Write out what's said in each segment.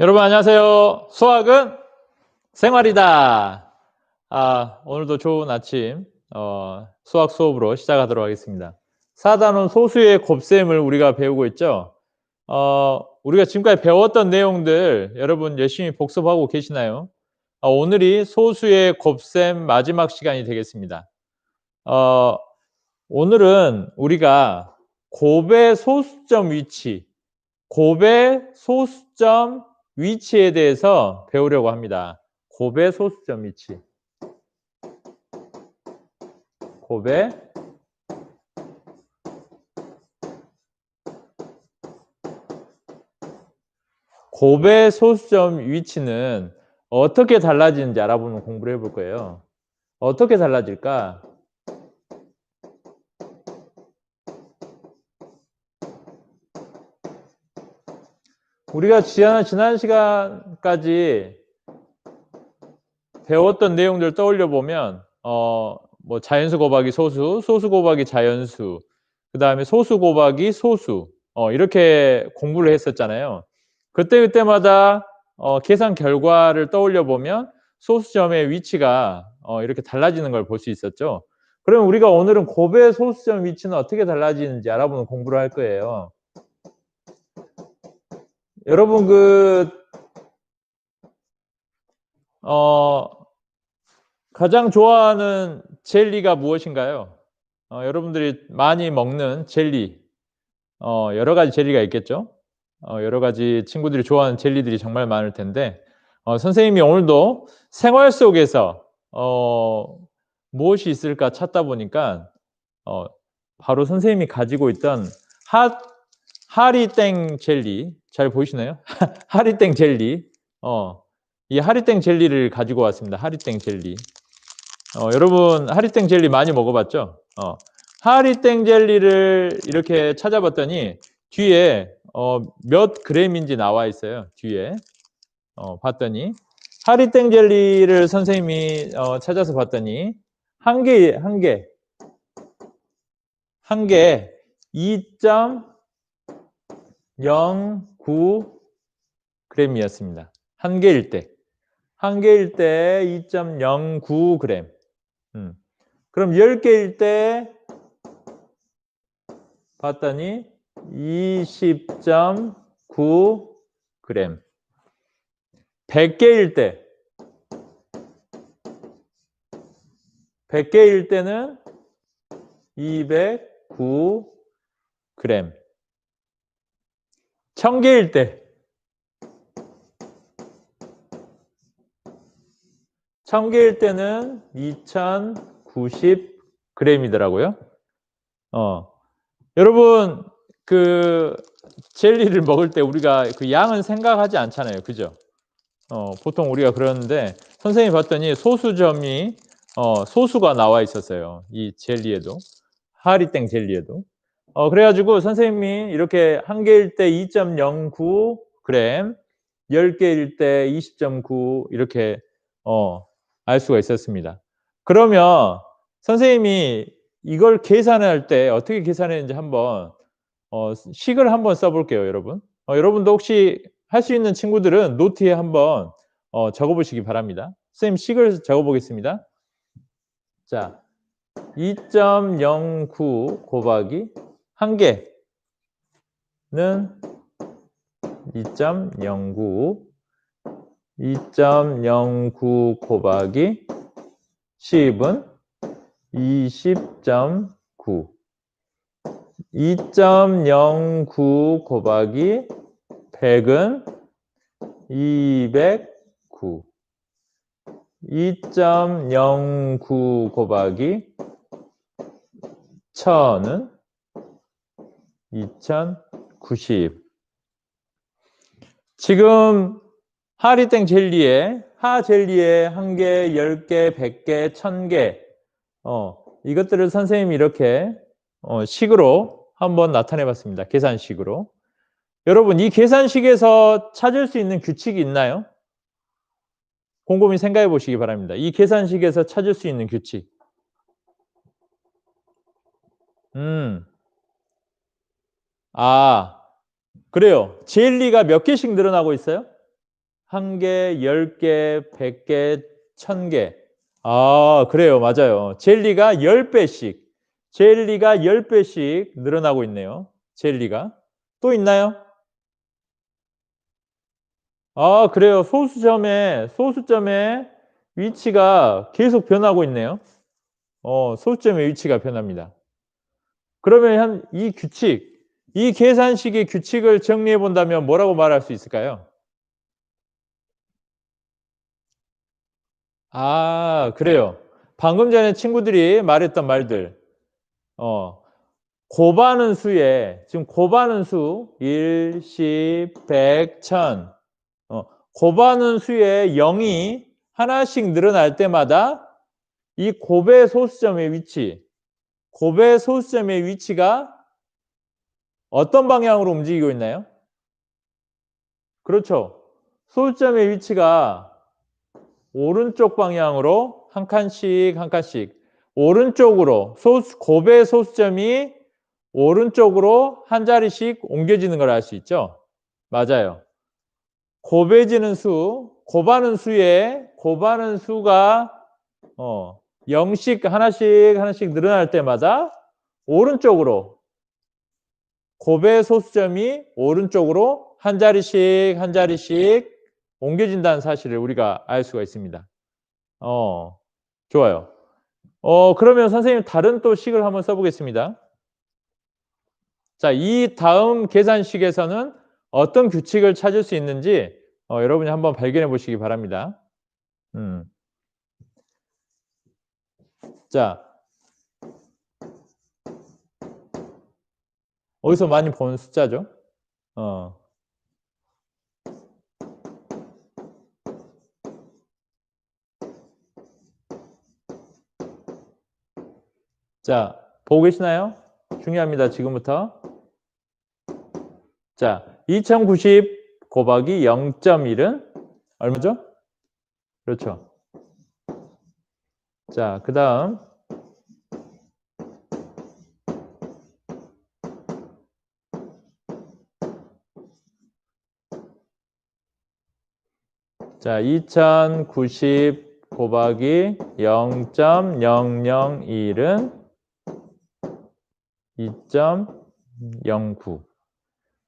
여러분 안녕하세요. 수학은 생활이다. 아, 오늘도 좋은 아침 어, 수학 수업으로 시작하도록 하겠습니다. 4단원 소수의 곱셈을 우리가 배우고 있죠. 어, 우리가 지금까지 배웠던 내용들 여러분 열심히 복습하고 계시나요? 어, 오늘이 소수의 곱셈 마지막 시간이 되겠습니다. 어, 오늘은 우리가 곱의 소수점 위치, 곱의 소수점 위치에 대해서 배우려고 합니다. 곱의 소수점 위치. 곱의 곱의 소수점 위치는 어떻게 달라지는지 알아보는 공부를 해볼 거예요. 어떻게 달라질까? 우리가 지난, 지난 시간까지 배웠던 내용들 떠올려 보면, 어, 뭐 자연수 곱하기 소수, 소수 곱하기 자연수, 그 다음에 소수 곱하기 소수, 어, 이렇게 공부를 했었잖아요. 그때 그때마다 어, 계산 결과를 떠올려 보면 소수점의 위치가 어, 이렇게 달라지는 걸 볼 수 있었죠. 그러면 우리가 오늘은 곱의 소수점 위치는 어떻게 달라지는지 알아보는 공부를 할 거예요. 여러분 그 어, 가장 좋아하는 젤리가 무엇인가요? 어, 여러분들이 많이 먹는 젤리 어, 여러 가지 젤리가 있겠죠. 어, 여러 가지 친구들이 좋아하는 젤리들이 정말 많을 텐데 어, 선생님이 오늘도 생활 속에서 어, 무엇이 있을까 찾다 보니까 어, 바로 선생님이 가지고 있던 핫 하리땡 젤리 잘 보이시나요? 하리땡 젤리 어, 이 하리땡 젤리를 가지고 왔습니다. 하리땡 젤리 어, 여러분 하리땡 젤리 많이 먹어봤죠? 어, 하리땡 젤리를 이렇게 찾아봤더니 뒤에 어, 몇 그램인지 나와 있어요. 뒤에 어, 봤더니 하리땡 젤리를 선생님이 어, 찾아서 봤더니 한 개, 한 개, 한 개 2. 0.09g이었습니다. 한 개일 때. 한 개일 때 2.09g. 음. 그럼 10개일 때 봤더니 20.9g. 100개일 때 100개일 때는 209g. 1000개일 때 1000개일 때는 2090 g이더라고요. 어. 여러분 그 젤리를 먹을 때 우리가 그 양은 생각하지 않잖아요. 그죠? 어, 보통 우리가 그러는데 선생님이 봤더니 소수점이 어, 소수가 나와 있었어요. 이 젤리에도. 하리땡 젤리에도. 어, 그래가지고 선생님이 이렇게 한 개일 때 2.09g, 10개일 때 20.9 이렇게 어, 알 수가 있었습니다. 그러면 선생님이 이걸 계산할 때 어떻게 계산했는지 한번 어, 식을 한번 써볼게요, 여러분. 어, 여러분도 혹시 할 수 있는 친구들은 노트에 한번 어, 적어보시기 바랍니다. 선생님 식을 적어보겠습니다. 자, 2.09 곱하기 한 개는 2.09 2.09 곱하기 10은 20.9 2.09 곱하기 100은 209 2.09 곱하기 1000은 2090 지금 하리땡 젤리에 하 젤리에 한 개, 열 개, 백 개, 천 개 어, 이것들을 선생님이 이렇게 어, 식으로 한번 나타내 봤습니다. 계산식으로. 여러분, 이 계산식에서 찾을 수 있는 규칙이 있나요? 곰곰이 생각해 보시기 바랍니다. 이 계산식에서 찾을 수 있는 규칙. 음. 아, 그래요. 젤리가 몇 개씩 늘어나고 있어요? 한 개, 열 개, 백 개, 천 개. 아, 그래요. 맞아요. 젤리가 열 배씩 젤리가 열 배씩 늘어나고 있네요. 젤리가. 또 있나요? 아, 그래요. 소수점의 소수점의 위치가 계속 변하고 있네요. 어, 소수점의 위치가 변합니다. 그러면 한 이 규칙, 이 계산식의 규칙을 정리해 본다면 뭐라고 말할 수 있을까요? 아, 그래요. 방금 전에 친구들이 말했던 말들. 어, 곱하는 수에 지금 곱하는 수 1, 10, 100, 1000. 어, 곱하는 수에 0이 하나씩 늘어날 때마다 이 곱의 소수점의 위치, 곱의 소수점의 위치가 어떤 방향으로 움직이고 있나요? 그렇죠. 소수점의 위치가 오른쪽 방향으로 한 칸씩 한 칸씩 오른쪽으로 소수, 곱의 소수점이 오른쪽으로 한 자리씩 옮겨지는 걸 알 수 있죠. 맞아요. 곱해지는 수, 곱하는 수에 곱하는 수가 어, 0씩 하나씩 하나씩 늘어날 때마다 오른쪽으로 곱의 소수점이 오른쪽으로 한 자리씩 한 자리씩 옮겨진다는 사실을 우리가 알 수가 있습니다. 어, 좋아요. 어, 그러면 선생님 다른 또 식을 한번 써보겠습니다. 자, 이 다음 계산식에서는 어떤 규칙을 찾을 수 있는지 어, 여러분이 한번 발견해 보시기 바랍니다. 음. 자, 어디서 많이 본 숫자죠? 어. 자, 보고 계시나요? 중요합니다. 지금부터. 자, 2090 곱하기 0.1은 얼마죠? 그렇죠. 자, 그 다음. 자, 2090 곱하기 0.001은 2.09.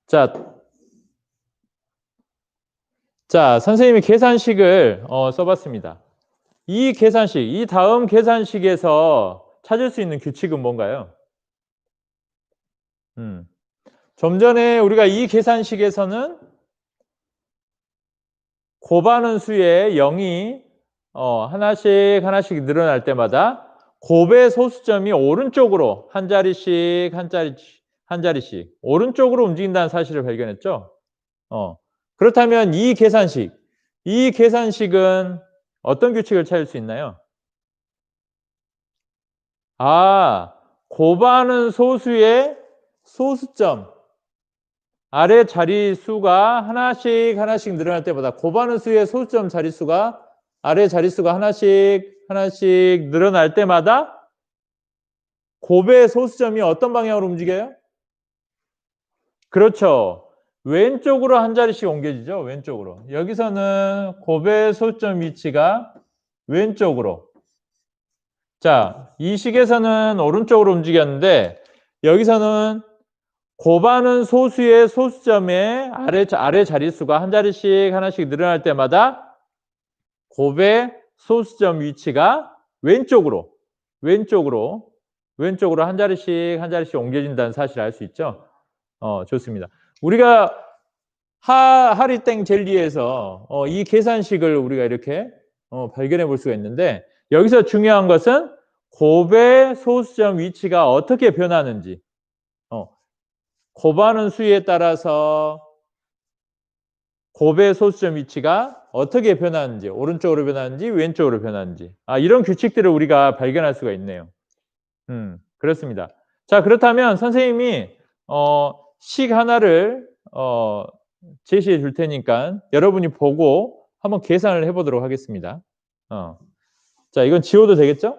자, 자, 선생님이 계산식을 어, 써봤습니다. 이 계산식, 이 다음 계산식에서 찾을 수 있는 규칙은 뭔가요? 음. 좀 전에 우리가 이 계산식에서는 곱하는 수에 0이 어, 하나씩 하나씩 늘어날 때마다 곱의 소수점이 오른쪽으로 한 자리씩 한 자리씩 한 자리씩 오른쪽으로 움직인다는 사실을 발견했죠. 어. 그렇다면 이 계산식, 이 계산식은 어떤 규칙을 찾을 수 있나요? 아, 곱하는 소수의 소수점 아래 자리수가 하나씩 하나씩 늘어날 때보다 곱하는 수의 소수점 자리수가 아래 자리수가 하나씩 하나씩 늘어날 때마다 곱의 소수점이 어떤 방향으로 움직여요? 그렇죠. 왼쪽으로 한 자리씩 옮겨지죠. 왼쪽으로. 여기서는 곱의 소점 위치가 왼쪽으로. 자, 이 식에서는 오른쪽으로 움직였는데 여기서는 곱하는 소수의 소수점의 아래, 아래 자릿수가 한 자리씩 하나씩 늘어날 때마다 곱의 소수점 위치가 왼쪽으로, 왼쪽으로, 왼쪽으로 한 자리씩 한 자리씩 옮겨진다는 사실을 알 수 있죠. 어, 좋습니다. 우리가 하, 하리땡 젤리에서 어, 이 계산식을 우리가 이렇게 어, 발견해 볼 수가 있는데 여기서 중요한 것은 곱의 소수점 위치가 어떻게 변하는지 어, 곱하는 수에 따라서 곱의 소수점 위치가 어떻게 변하는지 오른쪽으로 변하는지 왼쪽으로 변하는지 아, 이런 규칙들을 우리가 발견할 수가 있네요. 음, 그렇습니다. 자 그렇다면 선생님이 어, 식 하나를 어, 제시해 줄 테니까 여러분이 보고 한번 계산을 해보도록 하겠습니다. 어. 자, 이건 지워도 되겠죠?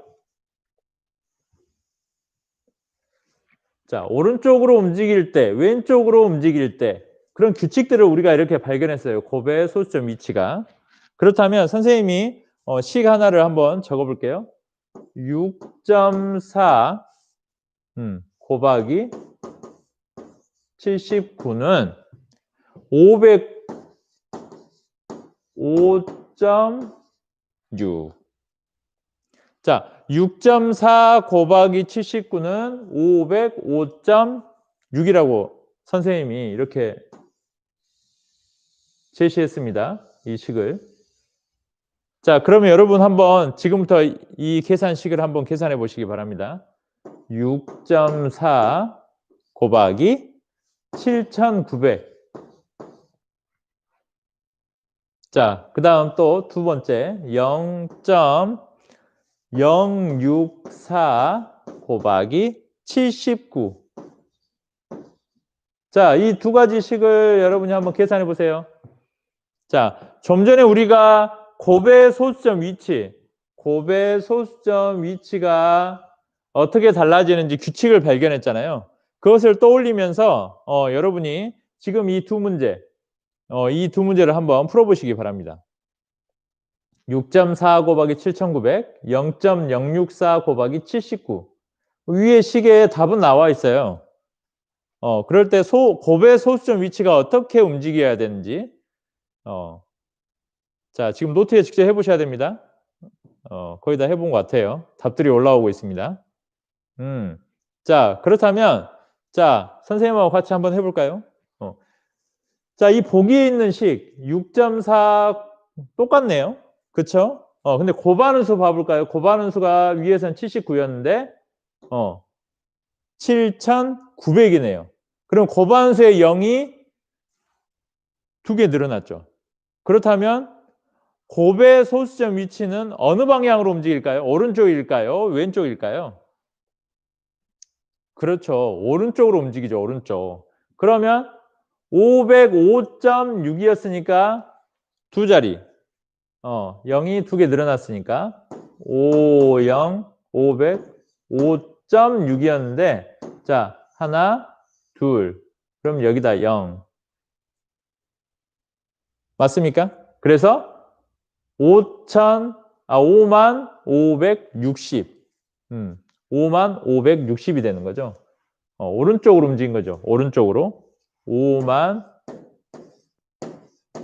자, 오른쪽으로 움직일 때, 왼쪽으로 움직일 때, 그런 규칙들을 우리가 이렇게 발견했어요. 곱의 소수점 위치가. 그렇다면 선생님이 어, 식 하나를 한번 적어볼게요. 6.4 음, 곱하기 79는 500 5.6 자, 6.4 곱하기 79는 505.6이라고 선생님이 이렇게 제시했습니다. 이 식을. 자, 그러면 여러분 한번 지금부터 이 계산식을 한번 계산해 보시기 바랍니다. 6.4 곱하기 7,900. 자, 그 다음 또 두 번째 0.064 곱하기 79. 자, 이 두 가지 식을 여러분이 한번 계산해 보세요. 자, 좀 전에 우리가 곱의 소수점 위치, 곱의 소수점 위치가 어떻게 달라지는지 규칙을 발견했잖아요. 그것을 떠올리면서 어, 여러분이 지금 이 두 문제, 어, 이 두 문제를 한번 풀어보시기 바랍니다. 6.4 곱하기 7,900, 0.064 곱하기 79. 위에 식에 답은 나와 있어요. 어, 그럴 때 소, 곱의 소수점 위치가 어떻게 움직여야 되는지, 어, 자, 지금 노트에 직접 해보셔야 됩니다. 어, 거의 다 해본 것 같아요. 답들이 올라오고 있습니다. 음, 자, 그렇다면, 자, 선생님하고 같이 한번 해볼까요? 어. 자, 이 보기에 있는 식, 6.4 똑같네요. 그쵸? 어, 근데 고반원수 봐볼까요? 고반원수가 위에선 79였는데, 어, 7,900이네요. 그럼 고반수의 0이 두 개 늘어났죠. 그렇다면 곱의 소수점 위치는 어느 방향으로 움직일까요? 오른쪽일까요? 왼쪽일까요? 그렇죠. 오른쪽으로 움직이죠. 오른쪽. 그러면 505.6이었으니까 두 자리. 어, 0이 두 개 늘어났으니까 50, 505.6이었는데 자, 하나, 둘. 그럼 여기다 0. 맞습니까? 그래서 5천, 아, 5만 560. 음, 5만 560이 되는 거죠. 어, 오른쪽으로 움직인 거죠. 오른쪽으로. 5만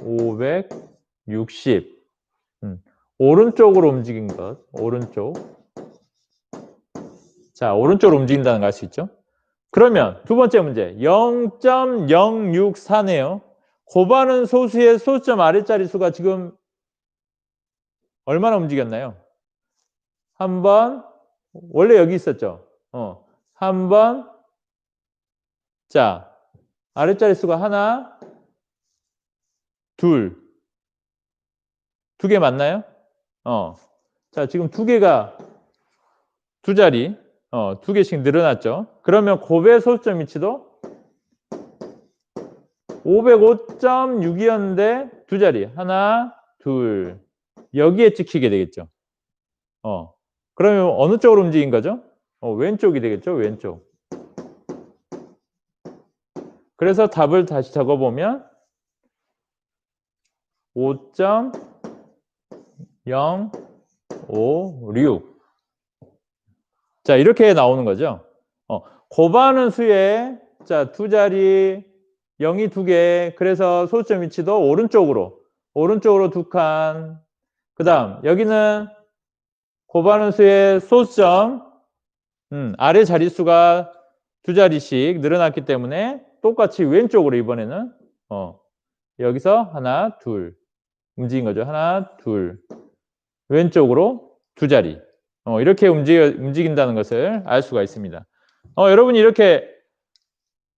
560. 음, 오른쪽으로 움직인 것. 오른쪽. 자, 오른쪽으로 움직인다는 걸 알 수 있죠. 그러면 두 번째 문제. 0.064네요. 곱하는 소수의 소수점 아래자리 수가 지금 얼마나 움직였나요? 한 번, 원래 여기 있었죠? 어, 한 번, 자, 아랫자리 수가 하나, 둘, 두 개 맞나요? 어, 자, 지금 두 개가 두 자리, 어, 두 개씩 늘어났죠? 그러면 곱의 소수점 위치도 505.6이었는데 두 자리, 하나, 둘, 여기에 찍히게 되겠죠. 어. 그러면 어느 쪽으로 움직인 거죠? 어, 왼쪽이 되겠죠. 왼쪽. 그래서 답을 다시 적어보면 5.056. 자, 이렇게 나오는 거죠. 어, 곱하는 수에 자, 두 자리 0이 두 개. 그래서 소수점 위치도 오른쪽으로 오른쪽으로 두 칸, 그 다음 여기는 곱하는 수의 소수점 음, 아래 자릿수가 두 자리씩 늘어났기 때문에 똑같이 왼쪽으로 이번에는 어, 여기서 하나 둘 움직인 거죠 하나 둘 왼쪽으로 두 자리 어, 이렇게 움직여, 움직인다는 것을 알 수가 있습니다 어, 여러분이 이렇게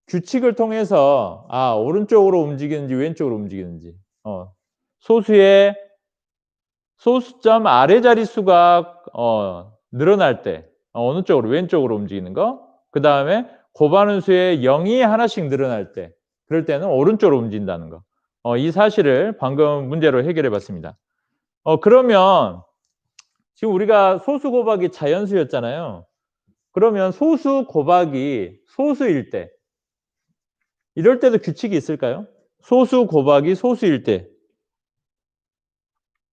규칙을 통해서 아 오른쪽으로 움직이는지 왼쪽으로 움직이는지 어, 소수의 소수점 아래 자릿수가 어, 늘어날 때 어, 느 쪽으로 왼쪽으로 움직이는 거. 그 다음에 곱하는 수의 0이 하나씩 늘어날 때 그럴 때는 오른쪽으로 움직인다는 거. 어, 이 사실을 방금 문제로 해결해 봤습니다. 어, 그러면 지금 우리가 소수 곱하기 자연수였잖아요. 그러면 소수 곱하기 소수일 때 이럴 때도 규칙이 있을까요? 소수 곱하기 소수일 때.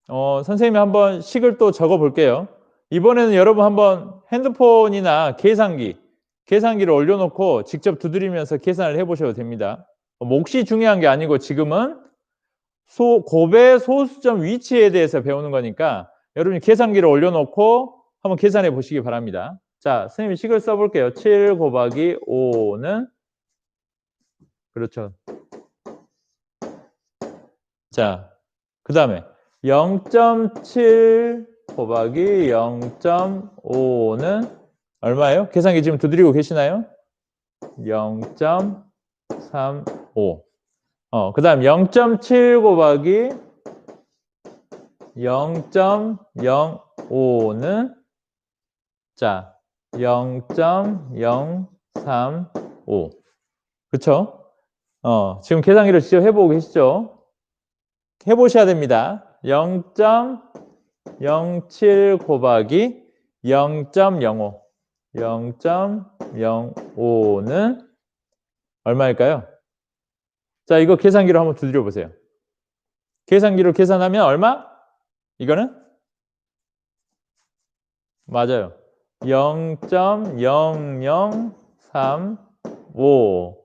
어, 선생님이 한번 식을 또 적어 볼게요. 이번에는 여러분 한번 핸드폰이나 계산기, 계산기를 올려놓고 직접 두드리면서 계산을 해보셔도 됩니다. 어, 몫이 중요한 게 아니고 지금은 소, 곱의 소수점 위치에 대해서 배우는 거니까 여러분이 계산기를 올려놓고 한번 계산해 보시기 바랍니다. 자, 선생님이 식을 써볼게요. 7 곱하기 5는 그렇죠. 자, 그 다음에 0.7 곱하기 0.5는 얼마예요? 계산기 지금 두드리고 계시나요? 0.35 어, 그 다음 0.7 곱하기 0.05는 자, 0.035 그쵸? 어, 지금 계산기를 직접 해보고 계시죠? 해보셔야 됩니다. 0.07 곱하기 0.05 0.05는 얼마일까요? 자, 이거 계산기로 한번 두드려 보세요. 계산기로 계산하면 얼마? 이거는? 맞아요. 0.0035.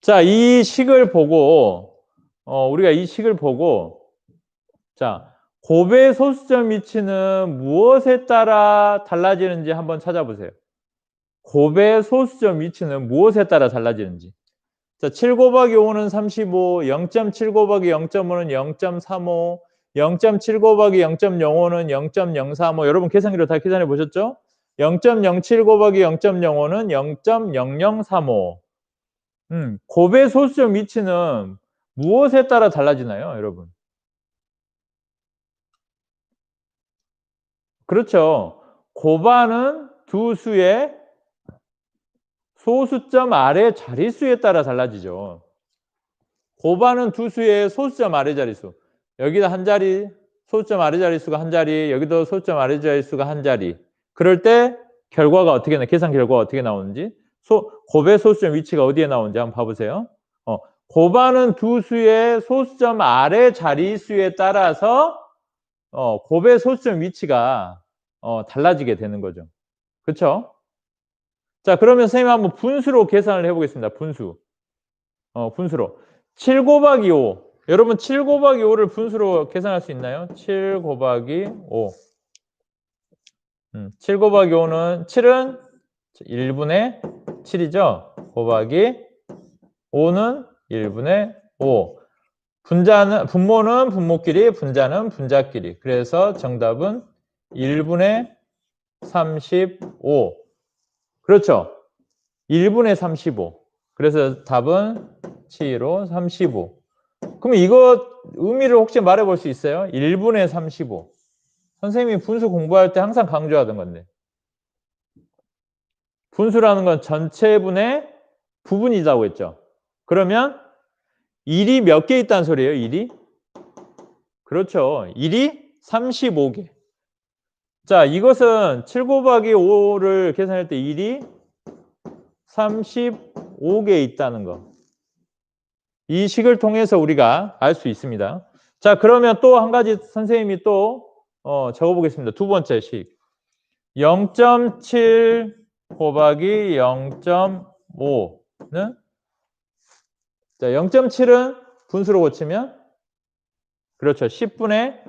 자, 이 식을 보고, 어, 우리가 이 식을 보고, 자, 곱의 소수점 위치는 무엇에 따라 달라지는지 한번 찾아보세요. 곱의 소수점 위치는 무엇에 따라 달라지는지. 자, 7 곱하기 5는 35, 0.7 곱하기 0.5는 0.35, 0.7 곱하기 0.05는 0.035. 여러분 계산기로 다 계산해 보셨죠? 0.07 곱하기 0.05는 0.0035. 음, 곱의 소수점 위치는 무엇에 따라 달라지나요, 여러분? 그렇죠. 곱하는 두 수의 소수점 아래 자릿수에 따라 달라지죠. 곱하는 두 수의 소수점 아래 자릿수. 여기다 한 자리, 소수점 아래 자릿수가 한 자리, 여기도 소수점 아래 자릿수가 한 자리. 그럴 때 결과가 어떻게 나, 계산 결과가 어떻게 나오는지, 소, 곱의 소수점 위치가 어디에 나오는지 한번 봐보세요. 어, 곱하는 두 수의 소수점 아래 자릿수에 따라서 어, 곱의 소수점 위치가 어, 달라지게 되는 거죠. 그렇죠? 자, 그러면 선생님 한번 분수로 계산을 해보겠습니다. 분수. 어, 분수로. 7 곱하기 5. 여러분 7 곱하기 5를 분수로 계산할 수 있나요? 7 곱하기 5. 음, 7 곱하기 5는 7은 1분의 7이죠. 곱하기 5는 1분의 5. 분자는 분모는 분모끼리, 분자는 분자끼리. 그래서 정답은 1분의 35. 그렇죠. 1분의 35. 그래서 답은 7로 35. 그럼 이거 의미를 혹시 말해 볼 수 있어요? 1분의 35. 선생님이 분수 공부할 때 항상 강조하던 건데. 분수라는 건 전체분의 부분이라고 했죠. 그러면 1이 몇 개 있다는 소리예요? 1이? 그렇죠. 1이 35개. 자, 이것은 7 곱하기 5를 계산할 때 1이 35개 있다는 거. 이 식을 통해서 우리가 알 수 있습니다. 자, 그러면 또 한 가지 선생님이 또 어, 적어보겠습니다. 두 번째 식. 0.7 곱하기 0.5는 자, 0.7은 분수로 고치면 그렇죠. 10분의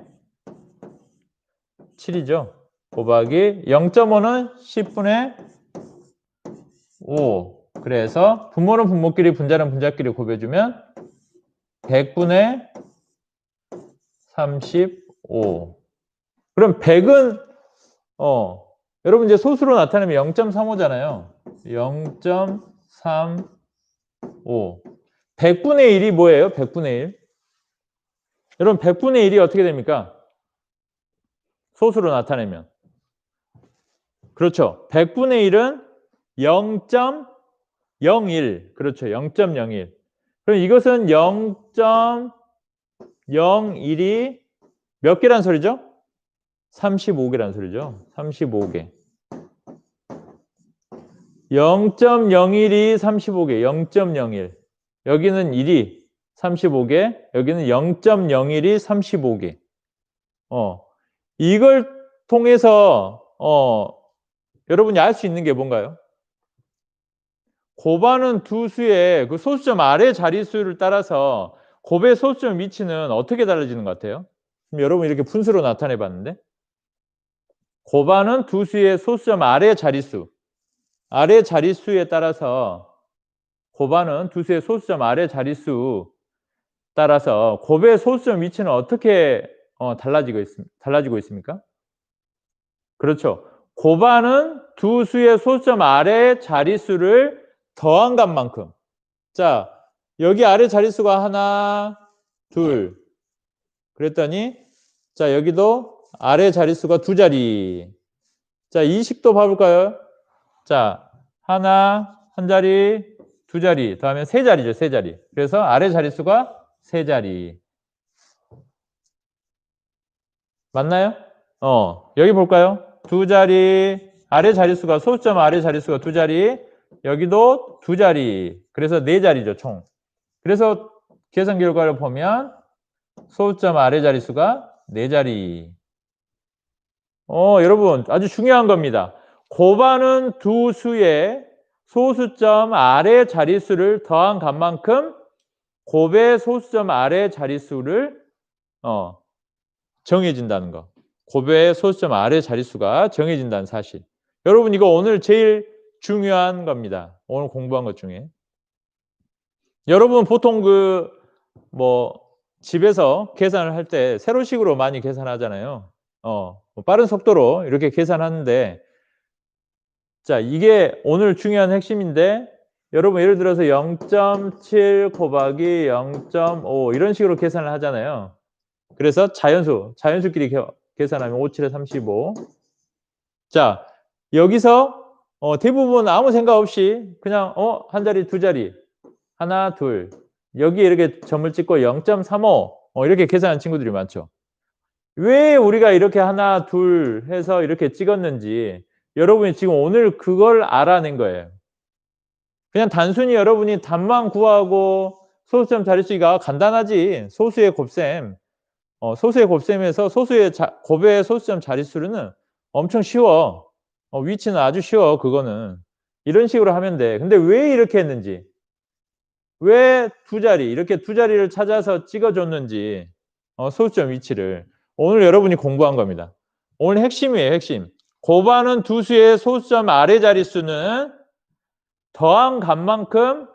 7이죠. 곱하기 0.5는 10분의 5. 그래서 분모는 분모끼리 분자는 분자끼리 곱해주면 100분의 35. 그럼 100은 어 여러분 이제 소수로 나타내면 0.35잖아요. 0.35. 100분의 1이 뭐예요? 100분의 1. 여러분 100분의 1이 어떻게 됩니까? 소수로 나타내면. 그렇죠. 100분의 1은 0.01. 그렇죠. 0.01. 그럼 이것은 0.01이 몇 개란 소리죠? 35개란 소리죠. 35개. 0.01이 35개. 0.01. 여기는 1이 35개, 여기는 0.01이 35개. 어, 이걸 통해서, 어, 여러분이 알 수 있는 게 뭔가요? 곱하는 두 수의 그 소수점 아래 자릿수를 따라서 곱의 소수점 위치는 어떻게 달라지는 것 같아요? 그럼 여러분 이렇게 분수로 나타내 봤는데 곱하는 두 수의 소수점 아래 자릿수 아래 자릿수에 따라서 곱하는 두 수의 소수점 아래 자릿수 따라서 곱의 소수점 위치는 어떻게 어, 달라지고 있습니까? 그렇죠. 곱하는 두 수의 소수점 아래 자릿수를 더한 값만큼. 자, 여기 아래 자릿수가 하나, 둘. 그랬더니, 자, 여기도 아래 자릿수가 두 자리. 자, 이 식도 봐볼까요? 자, 하나, 한 자리, 두 자리. 다음에 세 자리죠, 세 자리. 그래서 아래 자릿수가 세 자리. 맞나요? 어, 여기 볼까요? 두 자리, 아래 자릿수가, 소수점 아래 자릿수가 두 자리, 여기도 두 자리. 그래서 네 자리죠, 총. 그래서 계산 결과를 보면 소수점 아래 자릿수가 네 자리. 어, 여러분, 아주 중요한 겁니다. 곱하는 두 수의 소수점 아래 자릿수를 더한 값만큼 곱의 소수점 아래 자릿수를 어, 정해진다는 거. 곱의 소수점 아래 자릿수가 정해진다는 사실. 여러분 이거 오늘 제일 중요한 겁니다. 오늘 공부한 것 중에. 여러분 보통 그 뭐 집에서 계산을 할 때 세로식으로 많이 계산하잖아요. 어, 뭐 빠른 속도로 이렇게 계산하는데 자, 이게 오늘 중요한 핵심인데 여러분 예를 들어서 0.7 곱하기 0.5 이런 식으로 계산을 하잖아요. 그래서 자연수, 자연수끼리 개- 계산하면 5, 7에 35. 자, 여기서 어, 대부분 아무 생각 없이 그냥 어, 한 자리, 두 자리, 하나, 둘. 여기 이렇게 점을 찍고 0.35 어, 이렇게 계산하는 친구들이 많죠. 왜 우리가 이렇게 하나, 둘 해서 이렇게 찍었는지 여러분이 지금 오늘 그걸 알아낸 거예요. 그냥 단순히 여러분이 답만 구하고 소수점 자릿수가 간단하지. 소수의 곱셈. 어, 소수의 곱셈에서 소수의 자, 곱의 소수점 자릿수는 엄청 쉬워. 어, 위치는 아주 쉬워. 그거는. 이런 식으로 하면 돼. 근데 왜 이렇게 했는지. 왜 두 자리, 이렇게 두 자리를 찾아서 찍어줬는지. 어, 소수점 위치를. 오늘 여러분이 공부한 겁니다. 오늘 핵심이에요, 핵심. 곱하는 두 수의 소수점 아래 자릿수는 더한 값만큼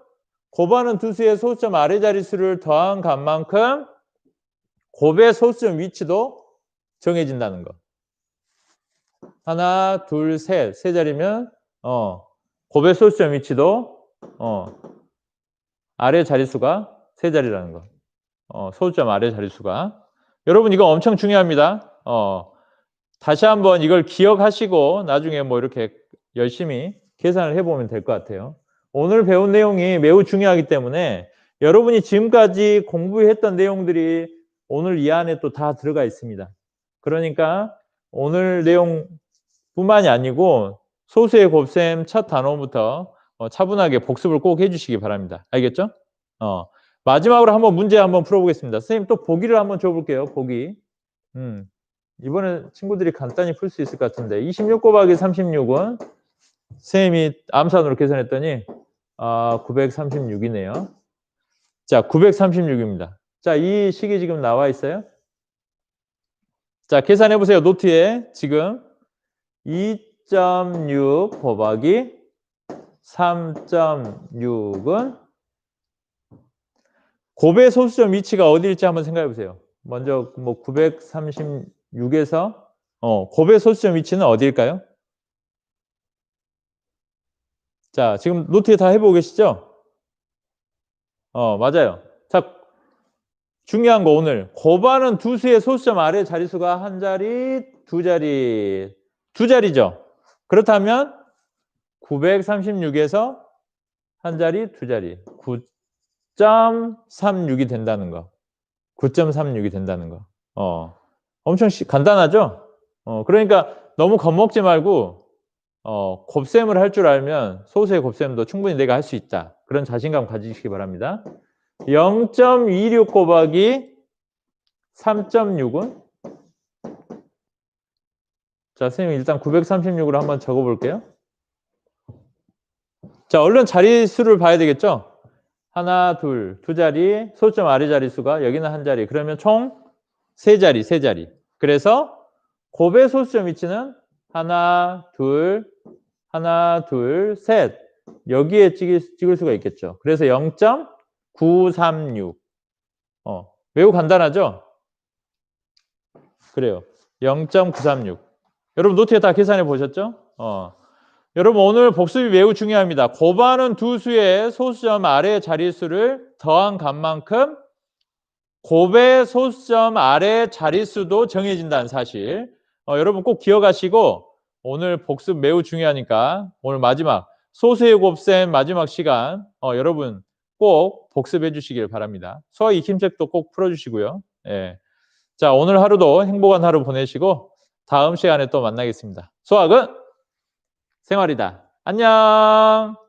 곱하는 두 수의 소수점 아래 자릿수를 더한 값만큼 곱의 소수점 위치도 정해진다는 거. 하나, 둘, 셋. 세 자리면 어 곱의 소수점 위치도 어 아래 자릿수가 세 자리라는 거. 어 소수점 아래 자릿수가. 여러분 이거 엄청 중요합니다. 어 다시 한번 이걸 기억하시고 나중에 뭐 이렇게 열심히 계산을 해보면 될 것 같아요. 오늘 배운 내용이 매우 중요하기 때문에 여러분이 지금까지 공부했던 내용들이 오늘 이 안에 또 다 들어가 있습니다. 그러니까 오늘 내용뿐만이 아니고 소수의 곱셈 첫 단어부터 어, 차분하게 복습을 꼭 해주시기 바랍니다. 알겠죠? 어, 마지막으로 한번 문제 한번 풀어보겠습니다. 선생님 또 보기를 한번 줘볼게요. 보기. 음, 이번에 친구들이 간단히 풀 수 있을 것 같은데 26 곱하기 36은 선생님이 암산으로 계산했더니 아, 936이네요. 자, 936입니다. 자, 이 식이 지금 나와 있어요. 자, 계산해 보세요. 노트에 지금 2.6 곱하기 3.6은 곱의 소수점 위치가 어디일지 한번 생각해 보세요. 먼저 뭐 936에서 어, 곱의 소수점 위치는 어디일까요? 자, 지금 노트에 다 해보고 계시죠? 어, 맞아요. 자, 중요한 거 오늘 곱하는 두 수의 소수점 아래 자릿수가 한 자리, 두 자리, 두 자리죠. 그렇다면 936에서 한 자리, 두 자리, 9.36이 된다는 거. 9.36이 된다는 거. 어, 엄청 시- 간단하죠? 어, 그러니까 너무 겁먹지 말고 어, 곱셈을 할 줄 알면 소수의 곱셈도 충분히 내가 할 수 있다. 그런 자신감 가지시기 바랍니다. 0.26 곱하기 3.6은 자, 선생님 일단 936으로 한번 적어 볼게요. 자, 얼른 자리수를 봐야 되겠죠? 하나, 둘, 두 자리, 소점 아래 자리수가 여기는 한 자리. 그러면 총 세 자리, 세 자리. 그래서 곱의 소수점 위치는 하나, 둘, 하나, 둘, 셋. 여기에 찍을, 찍을 수가 있겠죠. 그래서 0.936. 어, 매우 간단하죠? 그래요. 0.936. 여러분 노트에 다 계산해 보셨죠? 어. 여러분 오늘 복습이 매우 중요합니다. 곱하는 두 수의 소수점 아래 자릿수를 더한 값만큼 곱의 소수점 아래 자릿수도 정해진다는 사실. 어, 여러분 꼭 기억하시고 오늘 복습 매우 중요하니까 오늘 마지막 소수의 곱셈 마지막 시간 어, 여러분 꼭 복습해 주시길 바랍니다. 수학 익힘책도 꼭 풀어주시고요. 예. 자 오늘 하루도 행복한 하루 보내시고 다음 시간에 또 만나겠습니다. 수학은 생활이다. 안녕.